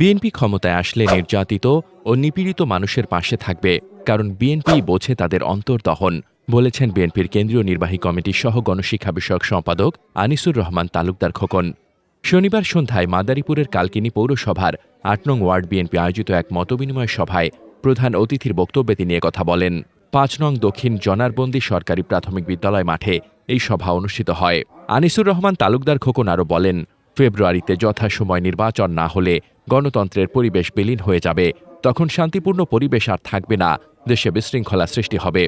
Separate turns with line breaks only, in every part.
BNP ক্ষমতায় আসলে নির্যাতিত ও নিপীড়িত মানুষের পাশে থাকবে, কারণ বিএনপি বোঝে তাদের অন্তর্দহন বলেছেন বিএনপির কেন্দ্রীয় নির্বাহী কমিটির সহ গণশিক্ষা বিষয়ক সম্পাদক আনিসুর রহমান তালুকদার খোকন। শনিবার সন্ধ্যায় মাদারীপুরের কালকিনি পৌরসভার আট নং ওয়ার্ড বিএনপি আয়োজিত এক মতবিনিময় সভায় প্রধান অতিথির বক্তব্যে তিনি কথা বলেন। পাঁচ নং দক্ষিণ জনারবন্দি সরকারি প্রাথমিক বিদ্যালয় মাঠে এই সভা অনুষ্ঠিত হয়। আনিসুর রহমান তালুকদার খোকন আরও বলেন, ফেব্রুয়ারিতে যথাসময় নির্বাচন না হলে গণতন্ত্রের পরিবেশ বিলীন হয়ে যাবে। তখন শান্তিপূর্ণ পরিবেশ আর থাকবে না। দেশে বিশৃঙ্খলা সৃষ্টি হবে।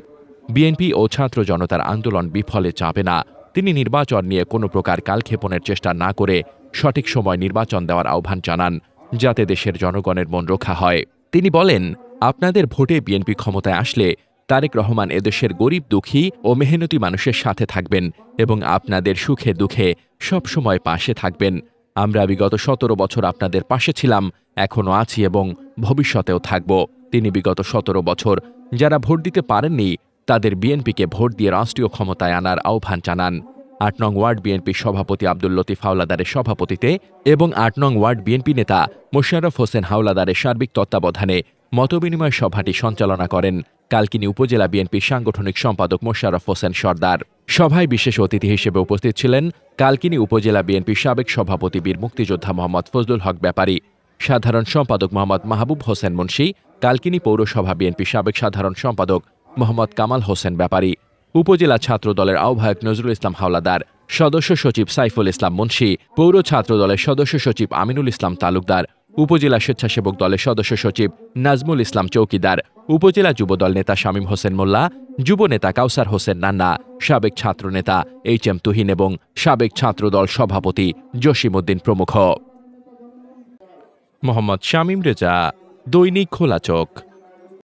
বিএনপি ও ছাত্র জনতার আন্দোলন বিফলে যাবে না। তিনি নির্বাচন নিয়ে কোনো প্রকার কালক্ষেপণের চেষ্টা না করে সঠিক সময় নির্বাচন দেওয়ার আহ্বান জানান, যাতে দেশের জনগণের মন রক্ষা হয়। তিনি বলেন, আপনাদের ভোটে বিএনপি ক্ষমতায় আসলে তারেক রহমান এদেশের গরিব, দুঃখী ও মেহনতি মানুষের সাথে থাকবেন এবং আপনাদের সুখে দুঃখে সবসময় পাশে থাকবেন। আমরা বিগত সতেরো বছর আপনাদের পাশে ছিলাম এখনও আছি এবং ভবিষ্যতেও থাকব। তিনি বিগত সতেরো বছর যারা ভোট দিতে পারেননি, তাদের বিএনপিকে ভোট দিয়ে রাষ্ট্রীয় ক্ষমতায় আনার আহ্বান জানান। আট নং ওয়ার্ড বিএনপির সভাপতি আব্দুল লতিফ হাওলাদারের সভাপতিতে এবং আট নং ওয়ার্ড বিএনপি নেতা মোশাররফ হোসেন হাওলাদারের সার্বিক তত্ত্বাবধানে মতবিনিময় সভাটি সঞ্চালনা করেন। কালকিনি উপজেলা বিএনপির সাংগঠনিক সম্পাদক মোশাররফ হোসেন সর্দার। সভায় বিশেষ অতিথি হিসেবে উপস্থিত ছিলেন কালকিনি উপজেলা বিএনপির সাবেক সভাপতি বীর মুক্তিযোদ্ধা মোহাম্মদ ফজলুল হক ব্যাপারী, সাধারণ সম্পাদক মোহাম্মদ মাহবুব হোসেন মুন্সী, কালকিনি পৌরসভা বিএনপি সাবেক সাধারণ সম্পাদক মোহাম্মদ কামাল হোসেন ব্যাপারী, উপজেলা ছাত্র দলের আহ্বায়ক নজরুল ইসলাম হাওলাদার, সদস্য সচিব সাইফুল ইসলাম মুন্সী, পৌর ছাত্র দলের সদস্য সচিব আমিনুল ইসলাম তালুকদার, উপজেলা স্বেচ্ছাসেবক দলের সদস্য সচিব নাজমুল ইসলাম চৌকিদার উপজেলা যুবদল নেতা শামীম হোসেন মোল্লা, যুব নেতা কাউসার হোসেন নান্না, সাবেক ছাত্রনেতা এইচ এম তুহিন এবং সাবেক ছাত্রদল সভাপতি জসিমউদ্দিন প্রমুখ। মোহাম্মদ শামীম রেজা, দৈনিক খোলা চোখ।